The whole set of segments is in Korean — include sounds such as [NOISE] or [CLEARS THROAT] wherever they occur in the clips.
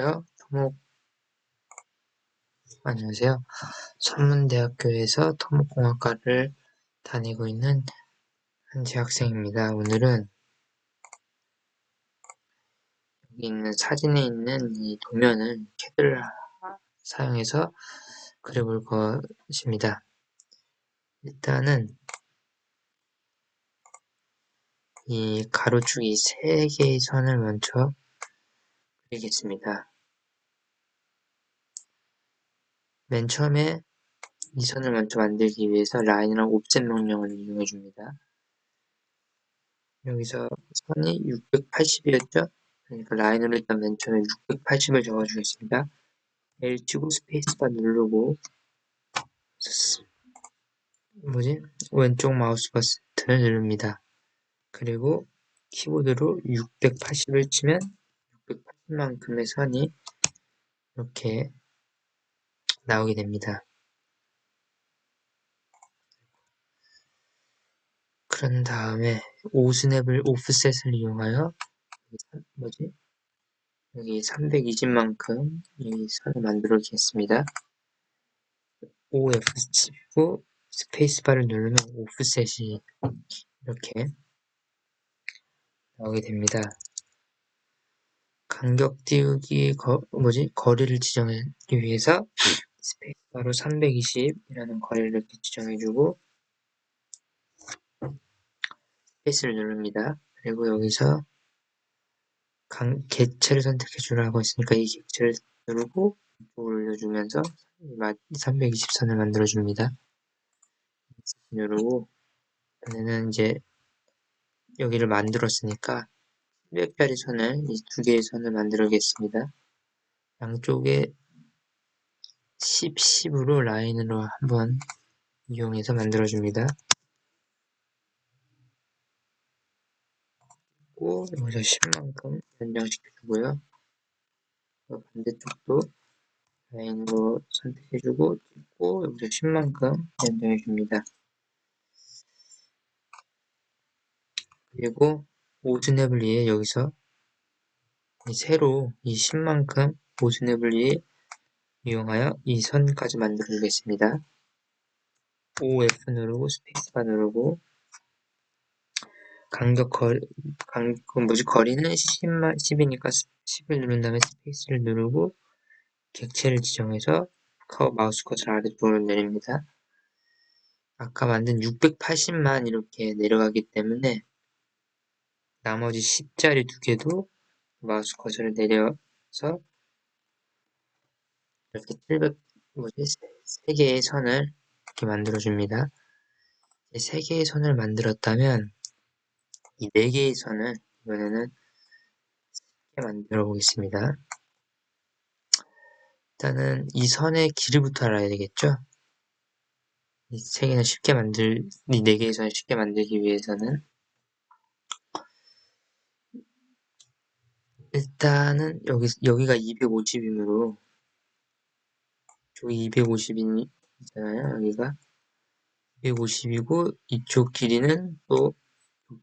안녕하세요. 토목 안녕하세요. 천문대학교에서 토목공학과를 다니고 있는 한지 학생입니다. 오늘은 여기 있는 사진에 있는 이 도면을 캐드를 사용해서 그려볼 것입니다. 일단은 이 가로축이 세 개의 선을 먼저 그리겠습니다. 맨 처음에 이 선을 먼저 만들기 위해서 라인이랑 옵셋 명령을 이용해 줍니다. 여기서 선이 680이었죠? 그러니까 라인으로 일단 맨 처음에 680을 적어주겠습니다. L 치고 스페이스바 누르고 뭐지? 왼쪽 마우스 버튼을 누릅니다. 그리고 키보드로 680을 치면 680 만큼의 선이 이렇게 나오게 됩니다. 그런 다음에 오스냅을 오프셋을 이용하여 뭐지? 여기 320만큼 이 선을 만들어 주겠습니다. OF 치고 스페이스바를 누르면 오프셋이 이렇게 나오게 됩니다. 간격 띄우기 거, 뭐지 거리를 지정하기 위해서 스페이스바로 320이라는 거리를 이렇게 지정해주고 스페이스를 누릅니다. 그리고 여기서 강, 객체를 선택해 주라고 했으니까 이 객체를 누르고 올려주면서 320선을 만들어 줍니다. 누르고 얘는 이제 여기를 만들었으니까 100짜리 선을 이 두 개의 선을 만들겠습니다. 양쪽에 10, 10으로 라인으로 한번 이용해서 만들어줍니다. 고 여기서 10만큼 변경시켜주고요. 반대쪽도 라인으로 선택해주고 찍고 여기서 10만큼 변경해줍니다. 그리고 위해 여기서 새로 이 10만큼 오즈냅을 위해 이용하여 이 선까지 만들어 주겠습니다. OF 누르고 스페이스바 누르고 간격 거리, 간, 그 뭐지, 거리는 10만, 10이니까 10을 누른 다음에 스페이스를 누르고 객체를 지정해서 마우스 커서 아래쪽으로 내립니다. 아까 만든 680만 이렇게 내려가기 때문에 나머지 10짜리 두 개도 마우스 커서를 내려서 이렇게 700, 뭐지, 세 개의 선을 이렇게 만들어줍니다. 세 개의 선을 만들었다면 이네 개의 선을 이번에는 쉽게 만들어 보겠습니다. 일단은 이 선의 길이부터 알아야 되겠죠? 이세 개는 쉽게 만들, 이네 개의 선을 쉽게 만들기 위해서는 일단은 여기, 여기가 250이므로 저기 250이잖아요. 여기가 250이고 이쪽 길이는 또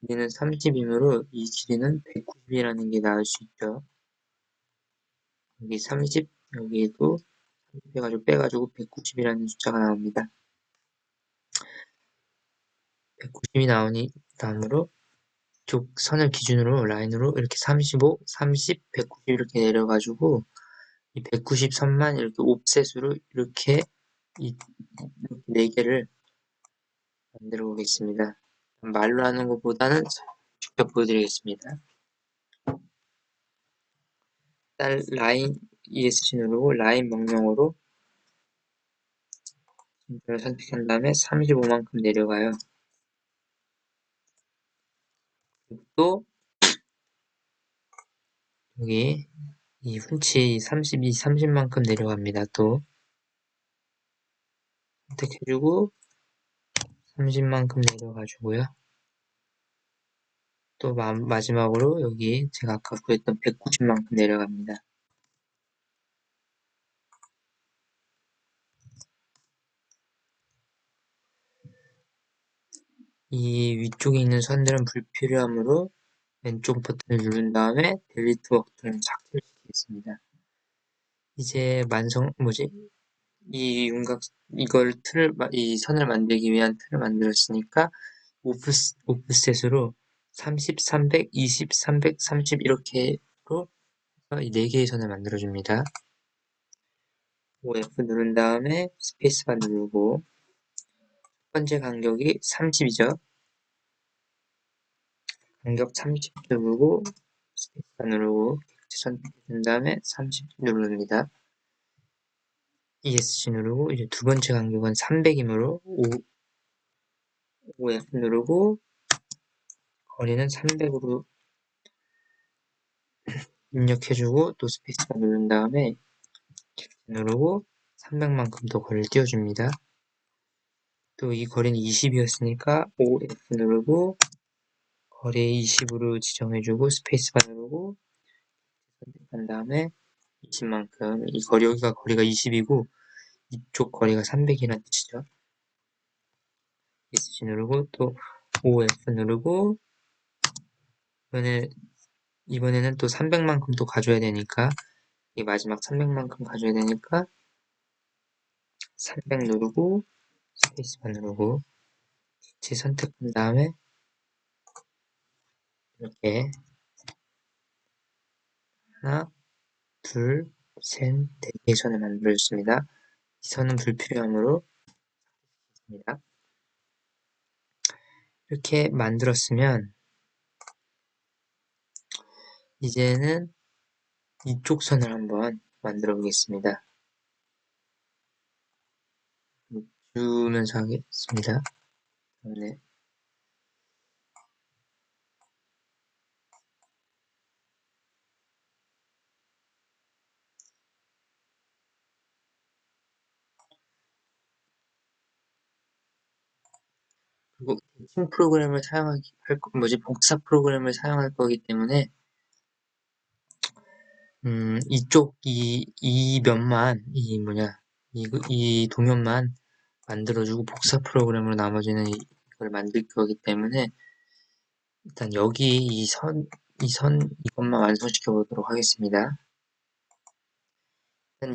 길이는 30이므로 이 길이는 190이라는 게 나올 수 있죠. 여기 30, 여기도 30 해가지고 빼가지고 190이라는 숫자가 나옵니다. 190이 나오니 다음으로 쪽 선을 기준으로 라인으로 이렇게 35, 30, 190 이렇게 내려가지고 이 190선만 이렇게 옵셋으로 이렇게 이네 개를 만들어 보겠습니다. 말로 하는 것보다는 직접 보여드리겠습니다. 일단 라인 ESC 누르고 라인 진표를 선택한 다음에 35만큼 내려가요. 또 여기 이 훔치 32, 30만큼 내려갑니다. 또 선택해주고 30만큼 내려가지고요. 또 마, 마지막으로 여기 제가 아까 구했던 190만큼 내려갑니다. 이 위쪽에 있는 선들은 불필요하므로 왼쪽 버튼을 누른 다음에 델리트 버튼을 삭제시키겠습니다. 이제 만성 뭐지 이 윤곽 이걸 틀을 이 선을 만들기 위한 틀을 만들었으니까 오프셋으로 30, 300, 20, 300, 30 이렇게로 이 4개의 선을 만들어줍니다. OF 누른 다음에 스페이스바 누르고 첫 번째 간격이 30이죠. 간격 30 누르고 스페이스바 누르고 객체 선택해준 다음에 30 누릅니다. ESC 누르고 이제 두 번째 간격은 300이므로 5, 5F 누르고 거리는 300으로 [CLEARS THROAT] 입력해주고 또 스페이스바 누른 다음에 누르고 300만큼 더 거리를 띄워줍니다. 또 이 거리는 20이었으니까 5F 누르고 거리 20으로 지정해주고 스페이스바 누르고 선택한 다음에 20만큼 이 거리 여기가 거리가 20이고 이쪽 거리가 300이라는 뜻이죠. ESC 누르고 또 OF 누르고 이번에 이번에는 또 300만큼 또 가져야 되니까 이 마지막 300만큼 가져야 되니까 300 누르고 스페이스바 누르고 객체 선택한 다음에 이렇게 하나, 둘, 셋, 네 개의 선을 만들어줬습니다. 이 선은 불필요하므로 습니다 이렇게 만들었으면 이제는 이쪽 선을 한번 만들어 보겠습니다. 주면서 하겠습니다. 네. 그리고 대칭 프로그램을 사용하기 할 뭐지 복사 프로그램을 사용할 거기 때문에 음 이쪽 이 이 면만 이 뭐냐 이, 이 도면만 만들어주고 복사 프로그램으로 나머지는 이걸 만들 거기 때문에 일단 여기 이 선, 이 선, 이것만 완성시켜 보도록 하겠습니다.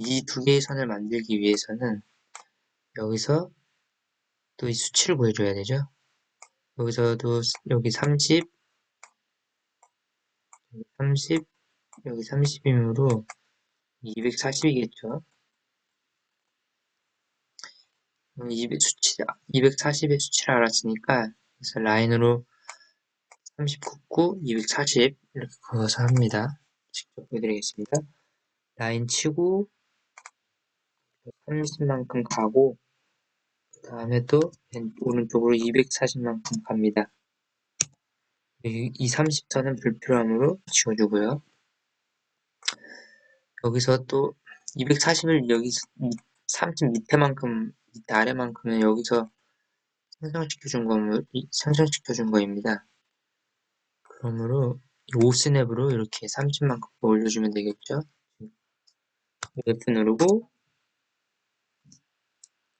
이두 개의 선을 만들기 위해서는 여기서 또 이 수치를 보여줘야 되죠. 여기서도 여기 30, 여기 30, 여기 30이므로 240이겠죠. 200 수치, 240의 수치를 알았으니까 그래서 라인으로 30 긋고 240 이렇게 그어서 합니다. 직접 보여드리겠습니다. 라인 치고 30만큼 가고 그 다음에 또 오른쪽으로 240만큼 갑니다. 이 30선은 불필요하므로 지워주고요. 여기서 또 240을 여기 30 밑에만큼 밑에 아래만큼은 여기서 생성시켜준 거 생성시켜준 거입니다. 그러므로 5스냅으로 이렇게 30만큼 올려주면 되겠죠. F 누르고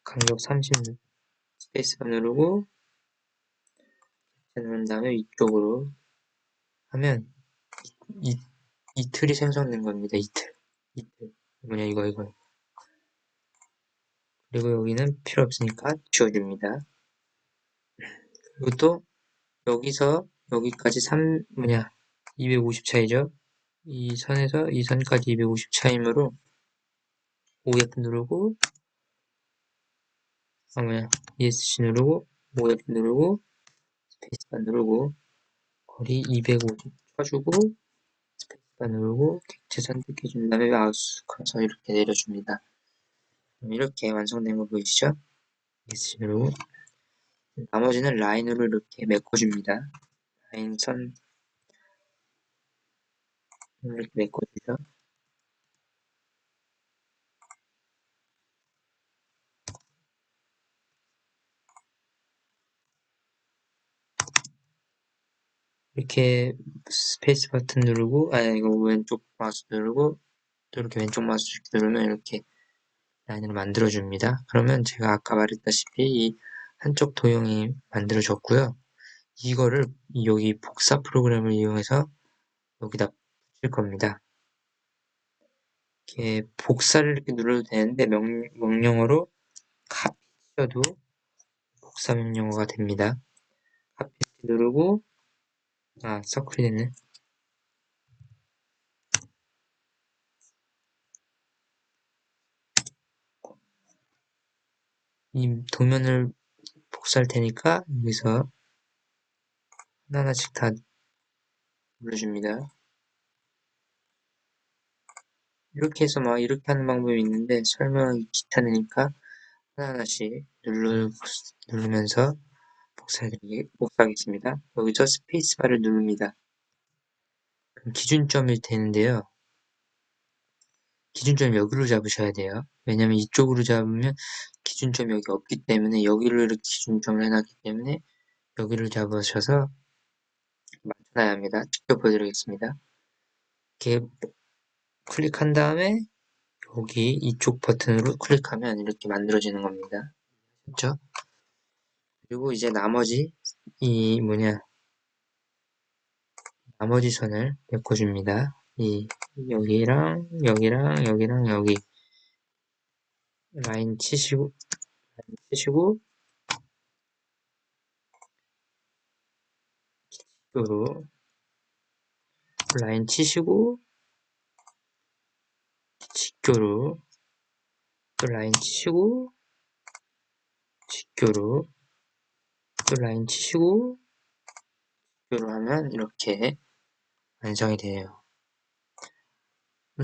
간격 30 스페이스바 누르고 누른 다음에 이쪽으로 하면 이, 이 틀이 생성된 겁니다. 이 틀. 이 틀. 뭐냐 이거 이거. 그리고 여기는 필요 없으니까 지워줍니다. 그리고 또 여기서 여기까지 3 뭐냐 250 차이죠. 이 선에서 이 선까지 250 차이므로 OF 누르고 아 뭐냐 ESC 누르고 OF 누르고 스페이스바 누르고 거리 250 쳐주고 스페이스바 누르고 객체 선택해 준 다음에 마우스 커서 이렇게 내려줍니다. 이렇게 완성된 거 보이시죠? 누르고 나머지는 라인으로 이렇게 메꿔줍니다. 라인 선 이렇게 메꿔주죠. 이렇게 스페이스 버튼 누르고 아 이거 왼쪽 마우스 누르고 또 이렇게 왼쪽 마우스 누르면 이렇게 라인을 만들어 줍니다. 그러면 제가 아까 말했다시피 이 한쪽 도형이 만들어졌고요. 이거를 여기 복사 프로그램을 이용해서 여기다 붙일 겁니다. 이렇게 복사를 이렇게 눌러도 되는데 명, 명령어로 카피 쳐도 복사 명령어가 됩니다. 카피 누르고 아 서클이 됐네. 이 도면을 복사할 테니까 여기서 하나하나씩 다 눌러줍니다. 이렇게 해서 막 이렇게 하는 방법이 있는데 설명하기 귀찮으니까 하나하나씩 누르, 누르면서 복사해드리, 복사하겠습니다. 여기서 스페이스바를 누릅니다. 기준점이 되는데요. 기준점 여기로 잡으셔야 돼요. 왜냐면 이쪽으로 잡으면 기준점이 여기 없기 때문에 여기를 이렇게 기준점을 해놨기 때문에 여기를 잡으셔서 맞춰놔야 합니다. 직접 보여드리겠습니다. 이렇게 클릭한 다음에 여기 이쪽 버튼으로 클릭하면 이렇게 만들어지는 겁니다. 그렇죠? 그리고 이제 나머지 이 뭐냐 나머지 선을 메꿔줍니다. 이 여기랑 여기랑 여기랑 여기. 라인 치시고 라인 치시고. 직교로. 라인 치시고. 직교로. 또 라인 치시고. 직교로. 또 라인 치시고. 직교로 하면 이렇게 완성이 돼요.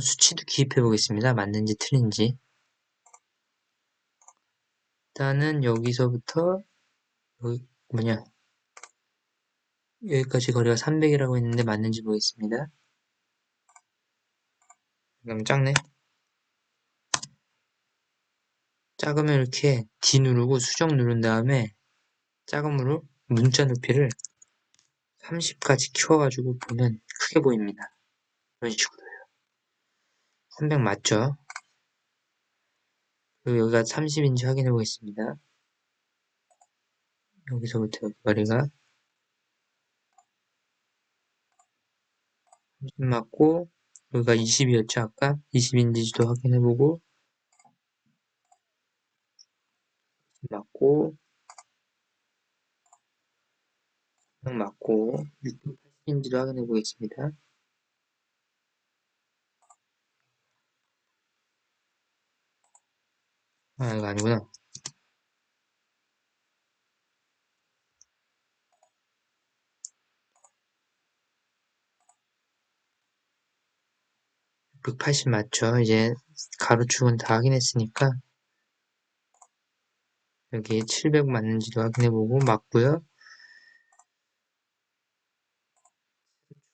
수치도 기입해 보겠습니다. 맞는지 틀린지. 일단은 여기서부터 여기 뭐냐 여기까지 거리가 300이라고 했는데 맞는지 보겠습니다. 너무 작네. 작으면 이렇게 D 누르고 수정 누른 다음에 작음으로 문자 높이를 30까지 키워가지고 보면 크게 보입니다. 이런 식으로요. 300 맞죠? 그리고 여기가 30인지 확인해 보겠습니다. 여기서부터 여기 거리가 30 맞고 여기가 20이었죠 아까? 20인지도 확인해 보고 맞고 3 맞고 680인지도 확인해 보겠습니다. 아 이거 아니구나. 680 맞죠? 이제 가로축은 다 확인했으니까 여기 700 맞는지도 확인해보고 맞고요.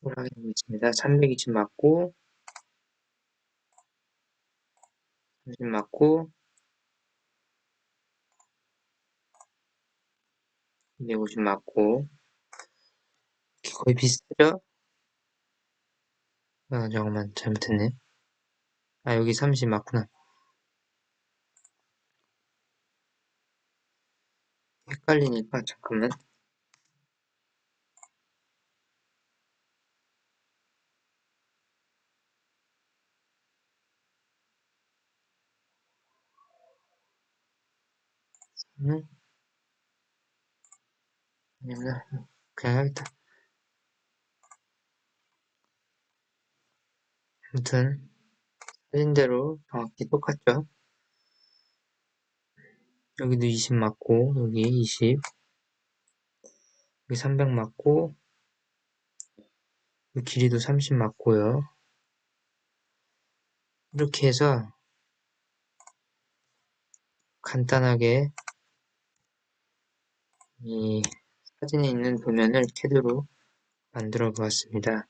확인해보겠습니다. 300이 지금 맞고 30 맞고 250 맞고 거의 비슷하죠? 아 잠깐만 잘못했네. 아 여기 30 맞구나. 헷갈리니까 잠깐만. 음? 그냥 하겠다. 아무튼 사진대로 정확히 똑같죠? 여기도 20 맞고 여기 20 여기 300 맞고 길이도 30 맞고요. 이렇게 해서 간단하게 이 사진에 있는 도면을 캐드로 만들어 보았습니다.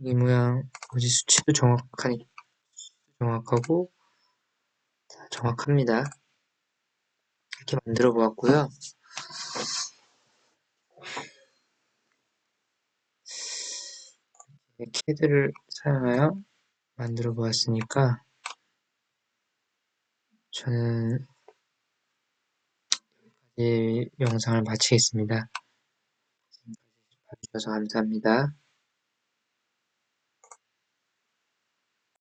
이 모양 어지 수치도 정확하니 정확하고 정확합니다. 이렇게 만들어 보았고요. 캐드를 사용하여 만들어 보았으니까 저는 이 영상을 마치겠습니다. 봐주셔서 감사합니다.